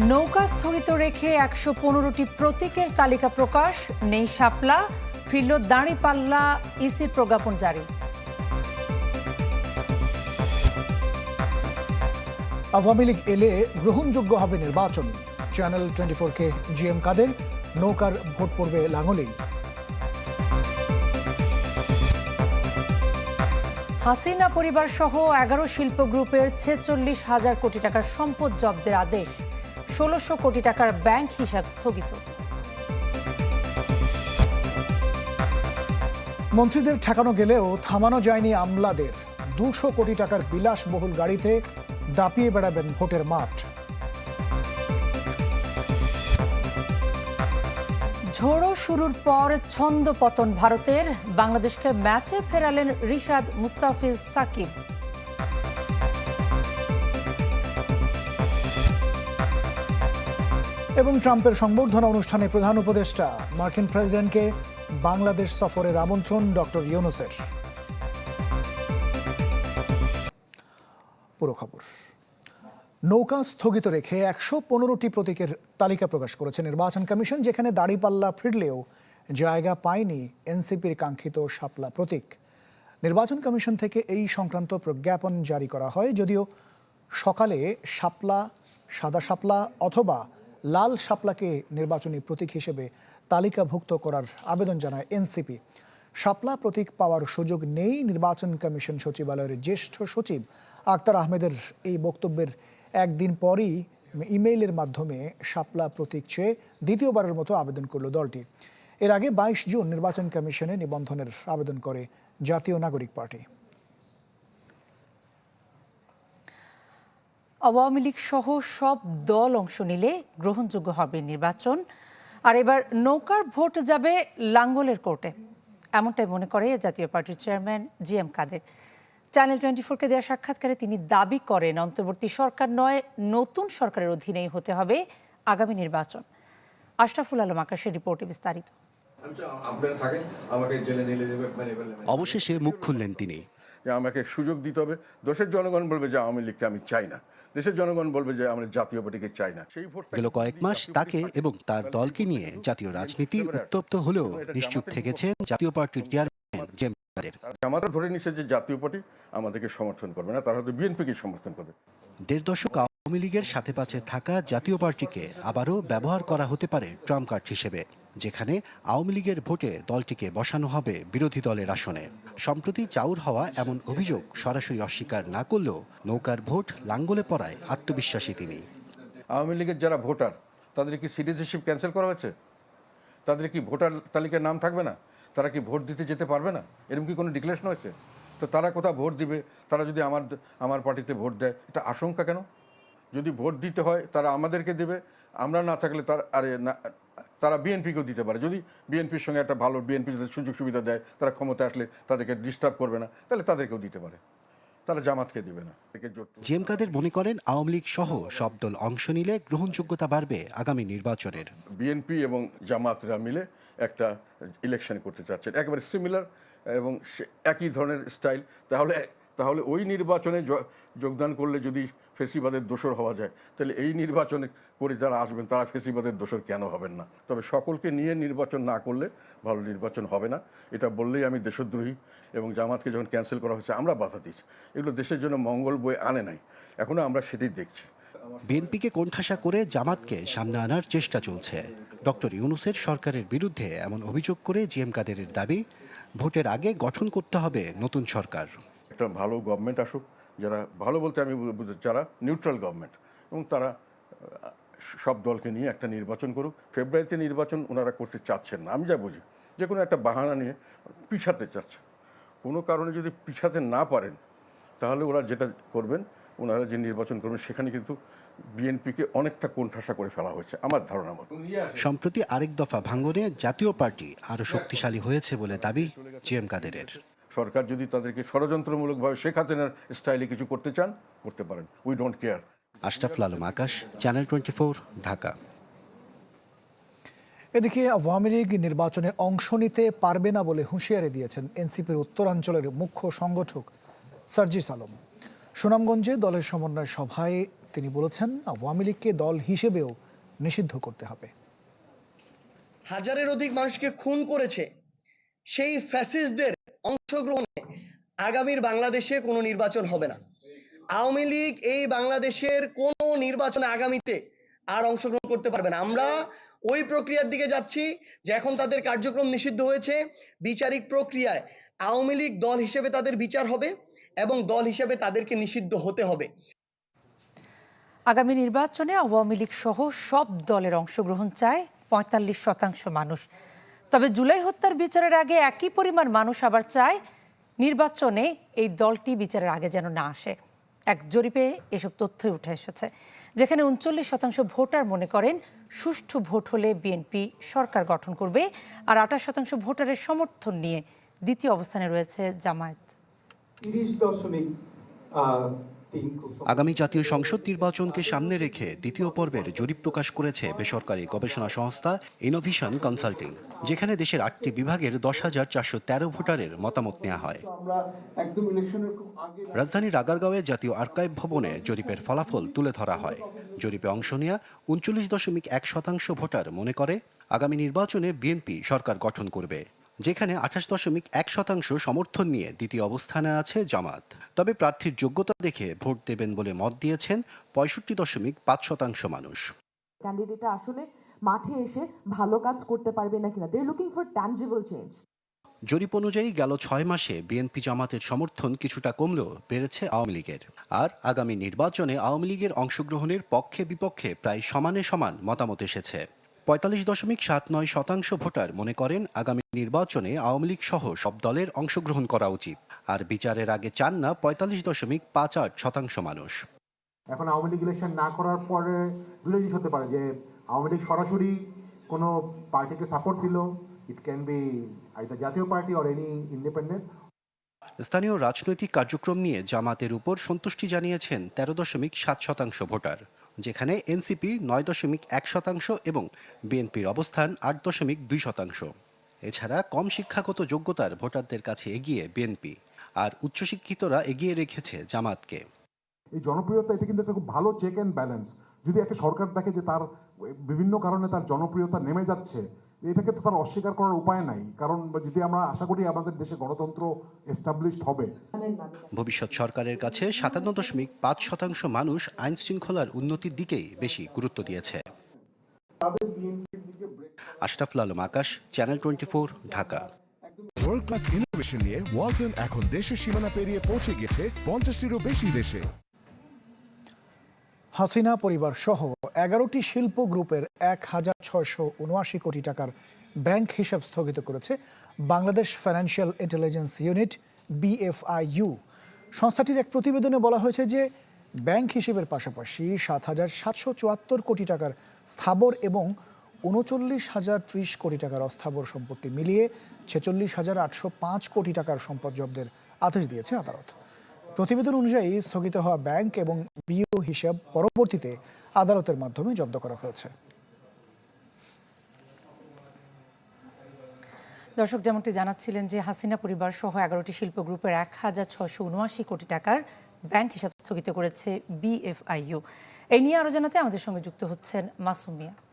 নৌকা স্থগিত রেখে একশো পনেরোটি প্রতীকের তালিকা প্রকাশ নেই শাপলা ফিরল দাঁড়িপাল্লা ইসির প্রজ্ঞাপন জারি। আওয়ামী লীগ এলে গ্রহণযোগ্য হবে নির্বাচন। চ্যানেল টোয়েন্টি ফোরকে জিএম কাদের নৌকার ভোট পড়বে লাঙলেই। হাসিনা পরিবার সহ এগারো শিল্প গ্রুপের ছেচল্লিশ হাজার কোটি টাকার সম্পদ জব্দের আদেশ। ষোলোশো কোটি টাকার ব্যাংক হিসাব স্থগিত। মন্ত্রীদের ঠেকানো গেলেও থামানো যায়নি আমলাদের। দুশো কোটি টাকার বিলাসবহুল গাড়িতে দাপিয়ে বেড়াবেন ভোটের মাঠ। ঝোড়ো শুরুর পর ছন্দ পতন ভারতের। বাংলাদেশকে ম্যাচে ফেরালেন রিশাদ মুস্তাফিজ সাকিব। এবং ট্রাম্পের সংবর্ধনা অনুষ্ঠানে প্রধান উপদেষ্টা, মার্কিন প্রেসিডেন্টকে বাংলাদেশ সফরের আমন্ত্রণ ডক্টর ইউনুসের। পুরো খবর। নৌকা স্থগিত রেখে একশো পনেরোটি প্রতীকের তালিকা প্রকাশ করেছে নির্বাচন কমিশন, যেখানে দাড়িপাল্লা ফিরলেও জায়গা পায়নি এনসিপির কাঙ্ক্ষিত শাপলা প্রতীক। নির্বাচন কমিশন থেকে এই সংক্রান্ত প্রজ্ঞাপন জারি করা হয়, যদিও সকালে শাপলা, সাদা শাপলা অথবা লাল শাপলাকে নির্বাচনী প্রতীক হিসেবে তালিকাভুক্ত করার আবেদন জানায় এনসিপি। শাপলা প্রতীক পাওয়ার সুযোগ নেই নির্বাচন কমিশন সচিবালয়ের জ্যেষ্ঠ সচিব আক্তার আহমেদের এই বক্তব্যের একদিন পরই ইমেইলের মাধ্যমে শাপলা প্রতীক চেয়ে দ্বিতীয়বারের মতো আবেদন করল দলটি। এর আগে বাইশ জুন নির্বাচন কমিশনে নিবন্ধনের আবেদন করে জাতীয় নাগরিক পার্টি। আওয়ামী লীগ সহ সব দল অংশ নিলে গ্রহণযোগ্য হবে নির্বাচন। আর এবার নৌকার ভোট যাবে লাঙ্গলের কোর্টে। এমনটাই মনে করে জাতীয় পার্টির chairman G M Quader. Channel twenty ফোরকে দেওয়া সাক্ষাৎকারে তিনি দাবি করেন অন্তর্বর্তী সরকার নয় নতুন সরকারের অধীনেই হতে হবে আগামী নির্বাচন। আশরাফুল আলম আকাশের রিপোর্টে বিস্তারিত। আচ্ছা, অবশেষে মুখ খুললেন তিনি। যে আমাকে সুযোগ দিতে হবে দেশের জনগণ বলবে যে আওয়ামী লীগকে আমি চাই না। দেশের জনগণ বলবে যে আমরা জাতীয় পার্টিকে চাই না। সেই ভোট গেল কয়েক মাস তাকে এবং তার দলকে নিয়ে জাতীয় রাজনীতি উত্তপ্ত হলেও নিশ্চুপ থেকেছেন জাতীয় পার্টির চেয়ারম্যান জেম আমাদের ধরে নিচ্ছে যে জাতীয় পার্টি আমাদেরকে সমর্থন করবে না তারা হয়তো বিএনপিকে সমর্থন করবে। দেড় দশক আওয়ামী লীগের সাথে পাশে থাকা জাতীয় পার্টিকে আবারও ব্যবহার করা হতে পারে ট্রাম্প কার্ড হিসেবে, যেখানে আওয়ামী লীগের ভোটে দলটিকে বসানো হবে বিরোধী দলের আসনে। সম্প্রতি চাউর হওয়া এমন অভিযোগ সরাসরি অস্বীকার না করলেও নৌকার ভোট লাঙ্গলে পড়ায় আত্মবিশ্বাসী তিনি। আওয়ামী লীগের যারা ভোটার, তাদের কি সিটিজেনশিপ ক্যান্সেল করা হয়েছে? তাদের কি ভোটার তালিকায় নাম থাকবে না? তারা কি ভোট দিতে যেতে পারবে না? এরকম কি কোনো ডিক্লারেশন হয়েছে? তো তারা কোথাও ভোট দিবে? তারা যদি আমার আমার পার্টিতে ভোট দেয়, এটা আশঙ্কা কেন? যদি ভোট দিতে হয় তারা আমাদেরকে দেবে। আমরা না থাকলে তার আরে না তারা বিএনপিকেও দিতে পারে। যদি বিএনপির সঙ্গে একটা ভালো বিএনপি যদি সুযোগ সুবিধা দেয় তারা ক্ষমতা আসলে তাদেরকে ডিস্টার্ব করবে না তাহলে তাদেরকেও দিতে পারে। তারা জামাতকে দিবে না। জেম কাদের মনে করেন আওয়ামী লীগ সহ সব দল অংশ নিলে গ্রহণযোগ্যতা বাড়বে আগামী নির্বাচনের। বিএনপি এবং জামাতরা মিলে একটা ইলেকশন করতে চাচ্ছেন। একেবারে সিমিলার এবং সে- একই ধরনের স্টাইল তাহলে তাহলে ওই নির্বাচনে য- যোগদান করলে যদি ফেসিবাদের দোষর হওয়া যায়। তাহলে এই নির্বাচনে করে যারা আসবেন তারা ফেসিবাদের দোষর কেন হবেন না? তবে সকলকে নিয়ে নির্বাচন না করলে ভালো নির্বাচন হবে না। এটা বললেই আমি দেশদ্রোহী এবং জামাতকে যখন ক্যান্সেল করা হয়েছে আমরা বাধা দিচ্ছি এগুলো দেশের জন্য মঙ্গল বই আনে নাই। এখনও আমরা সেটাই দেখছি। বিএনপিকে কোণঠাসা করে জামাতকে সামনে আনার চেষ্টা চলছে। ডক্টর ইউনুসের সরকারের বিরুদ্ধে এমন অভিযোগ করে জিএম কাদেরের দাবি ভোটের আগে গঠন করতে হবে নতুন সরকার। একটা ভালো গভর্নমেন্ট আসুক যারা ভালো বলতে আমি বু- বুঝি যারা নিউট্রাল গভর্নমেন্ট এবং তারা সব দলকে নিয়ে একটা নির্বাচন করুক। ফেব্রুয়ারিতে নির্বাচন ওনারা করতে চাচ্ছেন না। আমি যা বুঝি, যে কোনো একটা বাহানা নিয়ে পিছাতে চাচ্ছে। কোনো কারণে যদি পিছাতে না পারেন, তাহলে ওরা যেটা করবেন, ওনারা যে নির্বাচন করবেন, সেখানে কিন্তু বিএনপিকে অনেকটা কোণঠাসা করে ফেলা হয়েছে, আমার ধারণা মতো। সম্প্রতি আরেক দফা ভাঙনে জাতীয় পার্টি আরও শক্তিশালী হয়েছে বলে দাবি জিএম কাদেরের। সরকার যদি তাদেরকে ষড়যন্ত্রমূলকভাবে শেখ হাসিনার স্টাইলে কিছু করতে চান করতে পারেন। We don't care Ashraful Alam Akash channel twenty Dhaka. এদিকে আওয়ামী লীগ নির্বাচনে অংশ নিতে পারবে না বলে হুঁশিয়ারি দিয়েছেন এনসিপির উত্তরাঞ্চলের মুখ্য সংগঠক সার্জিস আলম। সুনামগঞ্জে দলের সমন্বয় সভায় তিনি বলেছেন আওয়ামী লীগকে দল হিসেবেও নিষিদ্ধ করতে হবে। হাজারের অধিক মানুষকে খুন করেছে। সেই ফ্যাসিস্টদের অংশগ্রহণে আগামীর বাংলাদেশে কোনো নির্বাচন হবে না। আওয়ামী লীগ এই বাংলাদেশের কোনো নির্বাচনে আগামীতে আর অংশগ্রহণ করতে পারবে না। আমরা ওই প্রক্রিয়ার দিকে যাচ্ছি যে এখন তাদের কার্যক্রম নিষিদ্ধ হয়েছে। বিচারিক প্রক্রিয়ায় আওয়ামী লীগ দল হিসেবে তাদের বিচার হবে এবং দল হিসেবে তাদেরকে নিষিদ্ধ হতে হবে। আগামী নির্বাচনে আওয়ামী লীগ সহ সব দলের অংশগ্রহণ চায় পঁয়তাল্লিশ শতাংশ মানুষ। তবে জুলাই হত্যার বিচারের আগে একই পরিমাণ মানুষ আবার চায় নির্বাচনে এই দলটি বিচারের আগে যেন না আসে। এক জরিপে এসব তথ্যই উঠে এসেছে। যেখানে উনচল্লিশ শতাংশ ভোটার মনে করেন সুষ্ঠু ভোট হলে বিএনপি সরকার গঠন করবে আর আঠাশ শতাংশ ভোটারের সমর্থন নিয়ে দ্বিতীয় অবস্থানে রয়েছে জামায়াত। তিরিশ দশমিক আগামী জাতীয় সংসদ নির্বাচনকে সামনে রেখে দ্বিতীয় পর্বের জরিপ প্রকাশ করেছে বেসরকারি গবেষণা সংস্থা ইনোভিশন কনসাল্টিং যেখানে দেশের আটটি বিভাগের দশ হাজার চারশো তেরো ভোটারের মতামত নেওয়া হয়। রাজধানীর আগারগাঁওয়ে জাতীয় আর্কাইভ ভবনে জরিপের ফলাফল তুলে ধরা হয়। জরিপে অংশ নেওয়া উনচল্লিশ দশমিক এক শতাংশ ভোটার মনে করে, আগামী নির্বাচনে বিএনপি সরকার গঠন করবে। যেখানে আঠাশ দশমিক এক শতাংশ সমর্থন নিয়ে দ্বিতীয় অবস্থানে আছে জামাত। তবে প্রার্থীর যোগ্যতা দেখে ভোট দেবেন বলে মত দিয়েছেন পঁয়ষট্টি দশমিক পাঁচ শতাংশ মানুষ। ক্যান্ডিডেটরা আসলে মাঠে এসে ভালো কাজ করতে পারবে না? কিনা they looking for tangible change জরিপ অনুযায়ী গেল ছয় মাসে বিএনপি জামাতের সমর্থন কিছুটা কমলেও বেড়েছে আওয়ামী লীগের। আর আগামী নির্বাচনে আওয়ামী লীগের অংশগ্রহণের পক্ষে বিপক্ষে প্রায় সমানে সমান মতামত এসেছে। পঁয়তাল্লিশ দশমিক সাত নয় শতাংশ ভোটার মনে করেন আগামী নির্বাচনে আওয়ামী লীগ সহ সব দলের অংশগ্রহণ করা উচিত। আর বিচারের আগে চান না পঁয়তাল্লিশ দশমিক পাঁচ আট শতাংশ মানুষ। এখন আওয়ামী লীগ ইলেকশন না করার পরে দুটো জিনিস হতে পারে যে আওয়ামী লীগ সরাসরি কোনো পার্টিকে সাপোর্ট দিল it can be either Jatiya party or any independent স্থানীয় রাজনৈতিক কার্যক্রম নিয়ে জামাতের উপর সন্তুষ্টি জানিয়েছেন তেরো দশমিক সাত শতাংশ ভোটার। যেখানে এনসিপি নয় দশমিক এক শতাংশ এবং বিএনপির অবস্থান আট দশমিক দুই শতাংশ। এছাড়া কম শিক্ষাগত যোগ্যতার ভোটারদের কাছে এগিয়ে বিএনপি, আর উচ্চশিক্ষিতরা এগিয়ে রেখেছে জামাতকে। এই জনপ্রিয়তা, এটা কিন্তু একটা খুব ভালো চেক অ্যান্ড ব্যালেন্স যদি একটা সরকার দেখে যে তার, বিভিন্ন কারণে তার জনপ্রিয়তা নেমে যাচ্ছে এটাকে তো তার অস্বীকার করার উপায় নাই। কারণ যদি আমরা আশা করি আমাদের দেশে গণতন্ত্র এস্টাবলিশড হবে। ভবিষ্যৎ সরকারের কাছে সাতান্ন দশমিক পাঁচ শতাংশ মানুষ আইন শৃঙ্খলার উন্নতির দিকেই বেশি গুরুত্ব দিয়েছে। Ashraful Alam Akash channel twenty four Dhaka. World class innovation নিয়ে ওয়ালটন এখন দেশের সীমানা পেরিয়ে পৌঁছে গেছে পঞ্চাশটিরও বেশি দেশে। হাসিনা পরিবার সহ এগারোটি শিল্প গ্রুপের এক হাজার ছয়শো উনআশি কোটি টাকার ব্যাংক হিসাব স্থগিত করেছে Bangladesh financial intelligence unit, BFIU. সংস্থাটির এক প্রতিবেদনে বলা হয়েছে যে, ব্যাংক হিসেবের পাশাপাশি সাত হাজার সাতশো চুয়াত্তর কোটি টাকার স্থাবর এবং উনচল্লিশ হাজার ত্রিশ কোটি টাকার অস্থাবর সম্পত্তি মিলিয়ে ছেচল্লিশ হাজার আটশো পাঁচ কোটি টাকার সম্পদ জব্দের আদেশ দিয়েছে আদালত। প্রতিবেদন অনুযায়ী স্থগিত হওয়া ব্যাংক এবং বিও হিসাব পরবর্তীতে আদালতের মাধ্যমে জব্দ করা হয়েছে। দর্শক যেমনটি জানাচ্ছিলেন যে হাসিনা পরিবার সহ এগারোটি শিল্প গ্রুপের এক হাজার ছশো উনআশি কোটি টাকার ব্যাংক হিসাব স্থগিত করেছে বিএফআইইউ এই নিয়ে আরও জানাতে আমাদের সঙ্গে যুক্ত হচ্ছেন মাসুম মিয়া। আহ,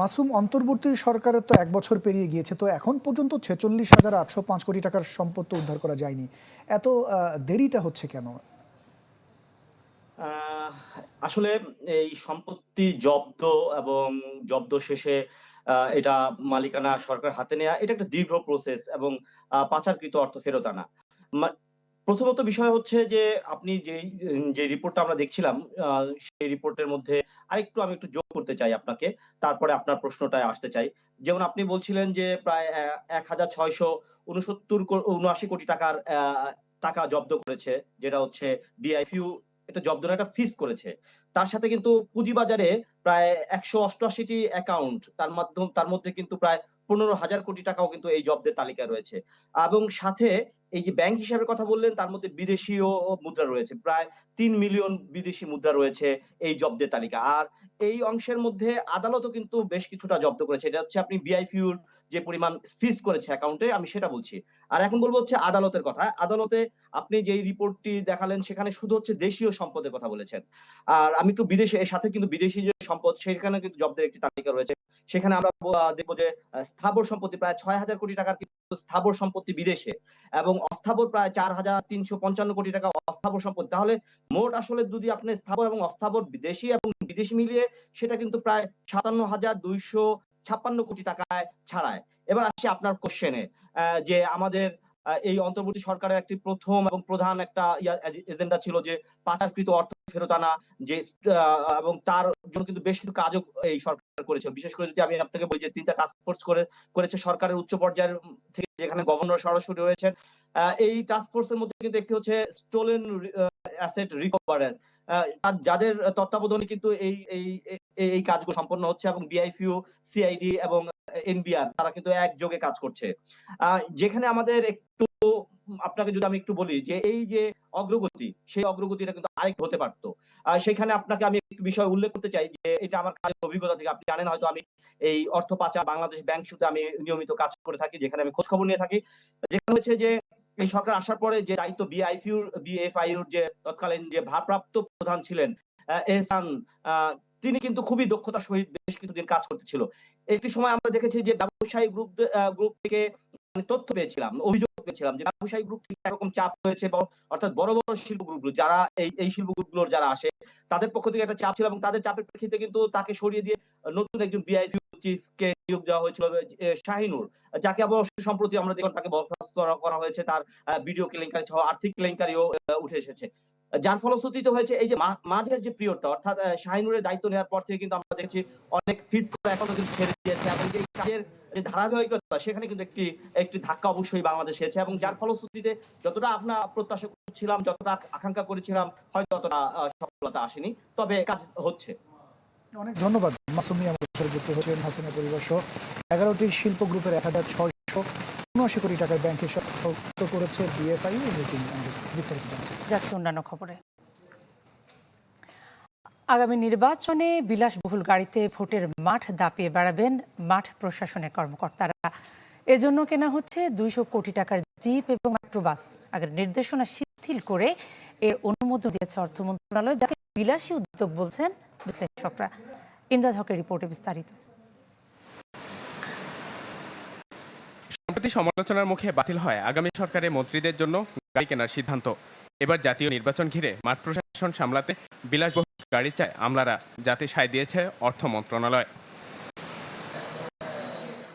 মাসুম অন্তর্বর্তী সরকারের তো এক বছর পেরিয়ে গিয়েছে, তো এখন পর্যন্ত ছেচল্লিশ হাজার আটশো পাঁচ কোটি টাকার সম্পদ তো উদ্ধার করা যায়নি। এত দেরিটা হচ্ছে কেন? আসলে এই সম্পত্তি জব্দ এবং জব্দ শেষে এটা মালিকানা সরকার হাতে নেওয়া এটা একটা দীর্ঘ প্রসেস এবং পাচারকৃত অর্থ ফেরত আনা। প্রথমত বিষয় হচ্ছে যে, আপনি যে যে রিপোর্টটা আমরা দেখছিলাম সেই রিপোর্টের মধ্যে আরেকটু আমি একটু যোগ করতে চাই আপনাকে, তারপরে আপনার প্রশ্নটায় আসতে চাই। যেমন আপনি বলছিলেন যে, প্রায় এক হাজার ছয়শো উনসত্তর উনআশি কোটি টাকার টাকা জব্দ করেছে, যেটা হচ্ছে বিআইফিউ এটা জব্দরা একটা ফিস করেছে। তার সাথে কিন্তু পুঁজিবাজারে প্রায় একশো অষ্টআশিটি অ্যাকাউন্ট তার মাধ্যম, তার মধ্যে কিন্তু প্রায় পনেরো হাজার কোটি টাকাও কিন্তু এই জব্দের তালিকায় রয়েছে। এবং সাথে এই যে ব্যাংক হিসাবের কথা বললেন, তার মধ্যে বিদেশিও মুদ্রা রয়েছে। প্রায় তিন মিলিয়ন বিদেশি মুদ্রা রয়েছে এই জব্দের তালিকা। আর এই অংশের মধ্যে আদালতও কিন্তু বেশ কিছুটা জব্দ করেছে। এটা হচ্ছে আপনি বিআইপিউর যে পরিমাণ ফিস করেছে অ্যাকাউন্টে আমি সেটা বলছি। আর এখন বলব হচ্ছে আদালতের কথা। আদালতে আপনি যেই রিপোর্টটি দেখালেন, সেখানে শুধু হচ্ছে দেশীয় সম্পদের কথা বলেছেন। আর আমি একটু বিদেশে, এর সাথে কিন্তু বিদেশি যে সম্পদ, সেখানে কিন্তু জব্দের একটি তালিকা রয়েছে। সেখানে আমরা দেখব যে স্থাবর সম্পত্তি প্রায় ছয় হাজার কোটি টাকার কিন্তু স্থাবর সম্পত্তি বিদেশে এবং অস্থাবর প্রায় চার হাজার তিনশো পঞ্চান্ন কোটি টাকা অস্থাবর সম্পত্তি তাহলে মোট আসলে যদি আপনি স্থাবর এবং অস্থাবর দেশি এবং বিদেশি মিলিয়ে সেটা কিন্তু প্রায় সাতান্ন হাজার দুইশো ছাপ্পান্ন কোটি টাকায় ছাড়ায়। এবার আসি আপনার কোশ্চেনে যে আমাদের এই অন্তর্বর্তী সরকারের একটি প্রথম এবং প্রধান একটা এজেন্ডা ছিল যে পাচারকৃত অর্থ ফেরত আনা, যে এবং তার জন্য কিন্তু বেশ কিছু কাজও এই সরকার করেছে বিশেষ করে যদি আমি আপনাকে বলি যে, তিনটা টাস্ক ফোর্স করে, করেছে সরকারের উচ্চ পর্যায়ের থেকে, যেখানে গভর্নর সরাসরি রয়েছেন। এই টাস্ক ফোর্সের মধ্যে কিন্তু একটি হচ্ছে স্টোলেন অ্যাসেট রিকভারেন্স যাদের তত্ত্বাবধানে কিন্তু এই এই, এই- কাজগুলো সম্পন্ন হচ্ছে এবং বিআইপিউ সিআইডি এবং এনবিআর তারা কিন্তু একযোগে কাজ করছে। যেখানে আমাদের একটু আপনাকে যদি আমি একটু বলি যে এই যে অগ্রগতি, সেই অগ্রগতিটা কিন্তু আরেক হতে পারতো। সেখানে আপনাকে আমি একটু বিষয় উল্লেখ করতে চাই যে এটা আমার কাজের অভিজ্ঞতা থেকে আপনি জানেন, হয়তো আমি এই অর্থ পাচার বাংলাদেশ ব্যাংক সুতে আমি নিয়মিত কাজ করে থাকি, যেখানে আমি খোঁজ খবর নিয়ে থাকি। যেখানে হচ্ছে যে এই সরকার আসার পরে যে দায়িত্ব বিআইপিউর, বিএফআইউর যে তৎকালীন যে ভারপ্রাপ্ত প্রধান ছিলেন এহসান তিনি কিন্তু খুবই দক্ষতার সহিত বেশ কিছুদিন কাজ করতেছিল। একটি সময় আমরা দেখেছি যে ব্যবসায়ী গ্রুপ গ্রুপ থেকে আমি তথ্য পেয়েছিলাম, অভিযোগ পেয়েছিলাম যে ব্যবসায়ী গ্রুপ থেকে এরকম চাপ হয়েছে বা অর্থাৎ বড় বড় শিল্প গ্রুপগুলো যারা এই এই শিল্প গ্রুপগুলোর যারা আসে, তাদের পক্ষ থেকে একটা চাপ ছিল এবং তাদের চাপের প্রেক্ষিতে কিন্তু তাকে সরিয়ে দিয়ে নতুন একজন বিআইপি চিফকে নিয়োগ দেওয়া হয়েছিল শাহিনুর, যাকে আবার সম্প্রতি আমরা দেখলাম তাকে বরখাস্ত করা হয়েছে, তার ভিডিও কেলেঙ্কারি সহ আর্থিক কেলেঙ্কারিও উঠে এসেছে। যার ফলশ্রুতিতে হয়েছে এই যে মাঝের যে পিরিয়ডটা অর্থাৎ শাহিনুরের দায়িত্ব নেওয়ার পর থেকে কিন্তু আমরা দেখছি অনেক ফিট এখনও কিন্তু ছেড়ে দিয়েছে এবং যে কাজের যে ধারাবাহিকতা, সেখানে কিন্তু একটি একটি ধাক্কা অবশ্যই বাংলাদেশে এসেছে এবং যার ফলশ্রুতিতে যতটা আমরা প্রত্যাশা করছিলাম, যতটা আকাঙ্ক্ষা করেছিলাম হয়তো ততটা সফলতা আসেনি। তবে কাজ হচ্ছে। অনেক ধন্যবাদ। মাসুমি আমাদের যুক্ত হয়েছেন হাসিনা পরিবার সহ। এগারোটি শিল্প গ্রুপের এক হাজার ছয়শো উনআশি কোটি টাকার ব্যাংক হিসাব করেছে বিএফআই বিস্তারিত যাচ্ছে অন্যান্য খবরে। আগামী নির্বাচনে বিলাসবহুল গাড়িতে ভোটের মাঠ দাপিয়ে বেড়াবেন মাঠ প্রশাসনের কর্মকর্তারা। এজন্য কেনা হচ্ছে দুইশো কোটি টাকার জিপ এবং মাইক্রোবাস আগের নির্দেশনা শিথিল করে এর অনুমোদন দিয়েছে অর্থ মন্ত্রণালয়, যাকে বিলাসী উদ্যোগ বলছেন বিশ্লেষকরা। ইমদাদ হকের রিপোর্টে বিস্তারিত। সম্প্রতি সমালোচনার মুখে বাতিল হয় আগামী সরকারের মন্ত্রীদের জন্য গাড়ি কেনার সিদ্ধান্ত। এবার জাতীয় নির্বাচন ঘিরে মাঠ প্রশাসন সামলাতে বিলাসবহুল গাড়ি চায় আমলারা, যাতে সায় দিয়েছে অর্থ মন্ত্রণালয়।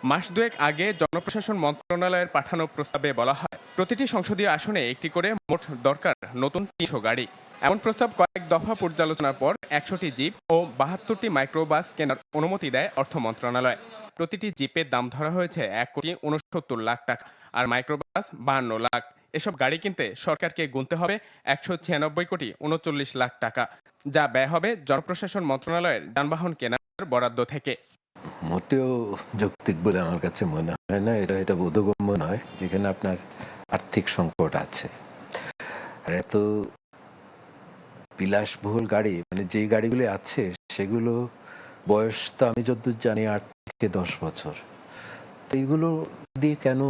মাস দুয়েক আগে জনপ্রশাসন মন্ত্রণালয়ের পাঠানো প্রস্তাবে বলা হয়, প্রতিটি সংসদীয় আসনে একটি করে মোট দরকার নতুন তিনশো গাড়ি। এমন প্রস্তাব কয়েক দফা পর্যালোচনার পর একশোটি জিপ ও বাহাত্তরটি মাইক্রোবাস কেনার অনুমতি দেয় অর্থ মন্ত্রণালয়। প্রতিটি জিপের দাম ধরা হয়েছে এক কোটি উনসত্তর লাখ টাকা আর মাইক্রোবাস বাহান্ন লাখ। এসব গাড়ি কিনতে সরকারকে গুনতে হবে একশো ছিয়ানব্বই কোটি উনচল্লিশ লাখ টাকা, যা ব্যয় হবে জনপ্রশাসন মন্ত্রণালয়ের যানবাহন কেনার বরাদ্দ থেকে। মোটেও যৌক্তিক বলে আমার কাছে মনে হয় না, এটা এটা বোধগম্য নয়, যেখানে আপনার আর্থিক সংকট আছে। আর এত বিলাসবহুল গাড়ি মানে যেই গাড়িগুলি আছে, সেগুলো বয়স তো আমি যতদূর জানি আট থেকে দশ বছর। তো এইগুলো দিয়ে কেন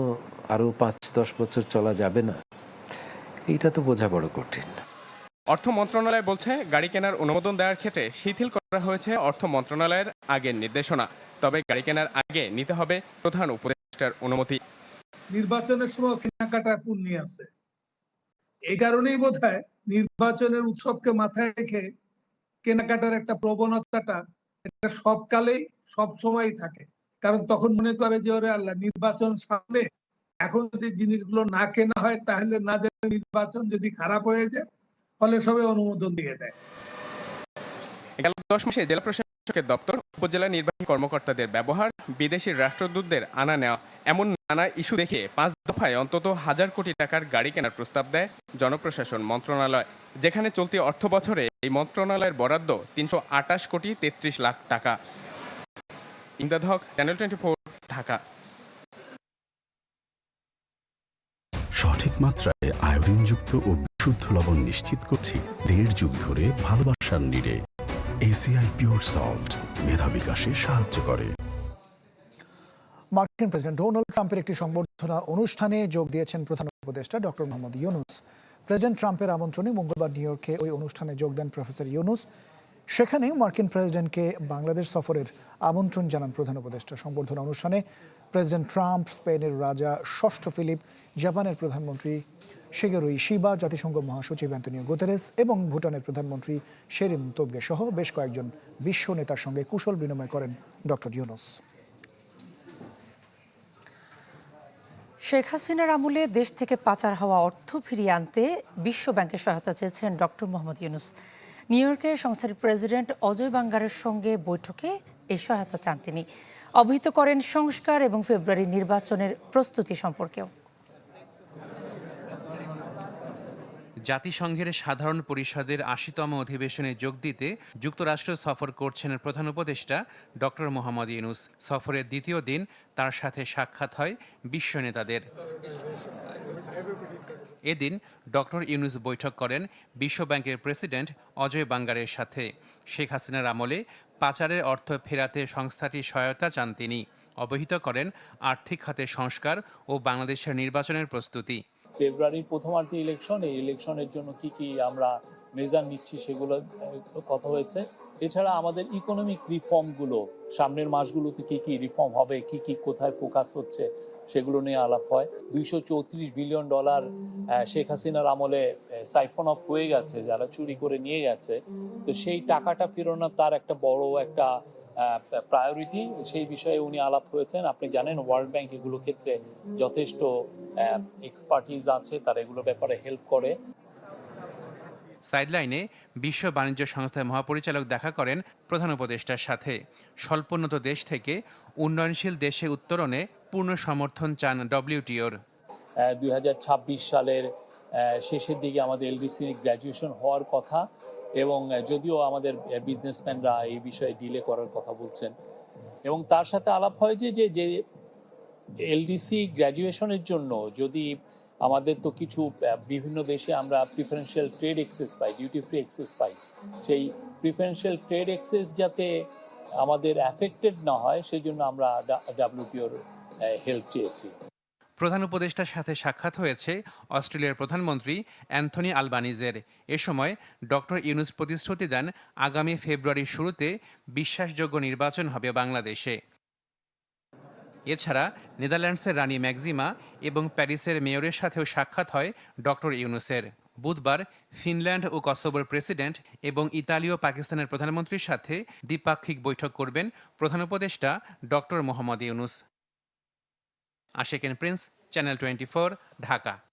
আরও পাঁচ দশ বছর চলা যাবে না? এইটা তো বোঝা বড় কঠিন। অর্থ মন্ত্রণালয় বলছে গাড়ি কেনার অনুমোদন দেওয়ার ক্ষেত্রে শিথিল করা হয়েছে অর্থ মন্ত্রণালয়ের আগের নির্দেশনা। তবে গাড়ি কেনার আগে নিতে হবে প্রধান উপদেষ্টার অনুমতি। নির্বাচনের সময় কেনাকাটা পূর্ণি আছে। এই কারণেই বোধ হয় নির্বাচনের উৎসবকে মাথায় রেখে কেনাকাটার একটা প্রবণতাটা এটা সব কালেই সব সময় থাকে। কারণ তখন মনে করে যে ওরে আল্লাহ নির্বাচন সামনে এখন যদি জিনিসগুলো না কেনা হয় তাহলে না নির্বাচন যদি খারাপ হয়ে যায়, ফলে সবাই অনুমোদন দিয়ে দেয়। গেল দশ মাসে জেলা প্রশাসকের দপ্তর, উপজেলা নির্বাহী কর্মকর্তাদের ব্যবহার, বিদেশি রাষ্ট্রদূতদের আনা নেওয়া, এমন নানা ইস্যু দেখে পাঁচ দফায় অন্তত হাজার কোটি টাকার গাড়ি কেনার প্রস্তাব দেয় জনপ্রশাসন মন্ত্রণালয়, যেখানে চলতি অর্থ বছরে এই মন্ত্রণালয়ের বরাদ্দ তিনশো আটাশ কোটি তেত্রিশ লাখ টাকা। Imdad channel twenty four Dhaka. সঠিক মাত্রায় আয়োডিনযুক্ত ও বিশুদ্ধ লবণ নিশ্চিত করছি দেড় যুগ ধরে ভালোবাসার নিরে এসিআই পিওর সল্ট মেধা বিকাশে সাহায্য করে। মার্কিন প্রেসিডেন্ট ডোনাল্ড ট্রাম্পের একটি সংবর্ধনা অনুষ্ঠানে যোগ দিয়েছেন প্রধান উপদেষ্টা ডক্টর মোহাম্মদ ইউনুস। প্রেসিডেন্ট ট্রাম্পের আমন্ত্রণে মঙ্গলবার নিউ ইয়র্কে ওই অনুষ্ঠানে যোগ দেন প্রফেসর ইউনুস। সেখানে মার্কিন প্রেসিডেন্টকে বাংলাদেশ সফরের আমন্ত্রণ জানান প্রধান উপদেষ্টা। সংবর্ধনা অনুষ্ঠানে প্রেসিডেন্ট ট্রাম্প, স্পেনের রাজা ষষ্ঠ ফিলিপ, জাপানের প্রধানমন্ত্রী শিগেরু ইশিবা জাতিসংঘ মহাসচিব অ্যান্তনিও গুতেরেস এবং ভুটানের প্রধানমন্ত্রী শেরিন তোবগে সহ বেশ কয়েকজন বিশ্ব নেতার সঙ্গে কুশল বিনিময় করেন ডক্টর ইউনুস। শেখ হাসিনার আমলে দেশ থেকে পাচার হওয়া অর্থ ফিরিয়ে আনতে বিশ্ব ব্যাংকের সহায়তা চেয়েছেন ডক্টর মোহাম্মদ ইউনুস। নিউ ইয়র্কে সংস্থার প্রেসিডেন্ট অজয় বাঙ্গারের সঙ্গে বৈঠকে এই সহায়তা চান তিনি। অবহিত করেন সংস্কার এবং ফেব্রুয়ারি নির্বাচনের প্রস্তুতি সম্পর্কেও। জাতিসংঘের সাধারণ পরিষদের আশিতম অধিবেশনে যোগ দিতে যুক্তরাষ্ট্র সফর করছেন প্রধান উপদেষ্টা ডক্টর মোহাম্মদ ইউনুস। সফরের দ্বিতীয় দিন তার সাথে সাক্ষাৎ হয় বিশ্ব নেতাদের। এদিন ডক্টর ইউনুস বৈঠক করেন বিশ্ব ব্যাংকের প্রেসিডেন্ট অজয় বাঙ্গারের সাথে। শেখ হাসিনার আমলে পাচারের অর্থ ফেরাতে সংস্থাটি সহায়তা চান তিনি। অবহিত করেন আর্থিক খাতে সংস্কার ও বাংলাদেশের নির্বাচনের প্রস্তুতি। ফেব্রুয়ারির প্রথমার্ধে ইলেকশন এই ইলেকশনের জন্য কি কি আমরা মেজার নিচ্ছি সেগুলো কথা হয়েছে। এছাড়া আমাদের ইকোনমিক রিফর্মগুলো সামনের মাসগুলোতে কি কি রিফর্ম হবে, কি কি কোথায় ফোকাস হচ্ছে, সেগুলো নিয়ে আলাপ হয়। দুইশো চৌত্রিশ বিলিয়ন ডলার শেখ হাসিনার আমলে সাইফন অফ হয়ে গেছে, যারা চুরি করে নিয়ে গেছে। তো সেই টাকাটা ফেরানো তার একটা বড় একটা প্রায়োরিটি সেই বিষয়ে উনি আলাপ হয়েছেন। আপনি জানেন ওয়ার্ল্ড ব্যাংক এগুলো ক্ষেত্রে যথেষ্ট এক্সপার্টিজ আছে তারা এগুলো ব্যাপারে হেল্প করে। সাইডলাইনে বিশ্ব বাণিজ্য সংস্থার মহাপরিচালক দেখা করেন প্রধান উপদেষ্টার সাথে। স্বল্পোন্নত দেশ থেকে উন্নয়নশীল দেশে উত্তরণে পূর্ণ সমর্থন চান ডব্লিউটিওর দুই হাজার ছাব্বিশ সালের শেষের দিকে আমাদের এলডিসি গ্র্যাজুয়েশন হওয়ার কথা। এবং যদিও আমাদের বিজনেসম্যানরা এই বিষয়ে ডিলে করার কথা বলছেন। এবং তার সাথে আলাপ হয় যে যে এলডিসি গ্র্যাজুয়েশনের জন্য যদি আমাদের তো কিছু বিভিন্ন দেশে আমরা প্রিফারেন্সিয়াল ট্রেড এক্সেস পাই ডিউটি ফ্রি এক্সেস পাই, সেই প্রিফারেন্সিয়াল ট্রেড এক্সেস যাতে আমাদের অ্যাফেক্টেড না হয় সেই জন্য আমরা ডাব্লিউটিওর হেল্প চেয়েছি। প্রধান উপদেষ্টার সাথে সাক্ষাৎ হয়েছে অস্ট্রেলিয়ার প্রধানমন্ত্রী অ্যান্থনি আলবানিজের। এ সময় ডক্টর ইউনুস প্রতিশ্রুতি দেন, আগামী ফেব্রুয়ারির শুরুতে বিশ্বাসযোগ্য নির্বাচন হবে বাংলাদেশে। এছাড়া নেদারল্যান্ডসের রানী ম্যাগজিমা এবং প্যারিসের মেয়রের সাথেও সাক্ষাৎ হয় ডক্টর ইউনুসের। বুধবার ফিনল্যান্ড ও কসোভোর প্রেসিডেন্ট এবং ইতালি ও পাকিস্তানের প্রধানমন্ত্রীর সাথে দ্বিপাক্ষিক বৈঠক করবেন প্রধান উপদেষ্টা doctor Mohammad Yunus. Asheken Prince channel twenty Dhaka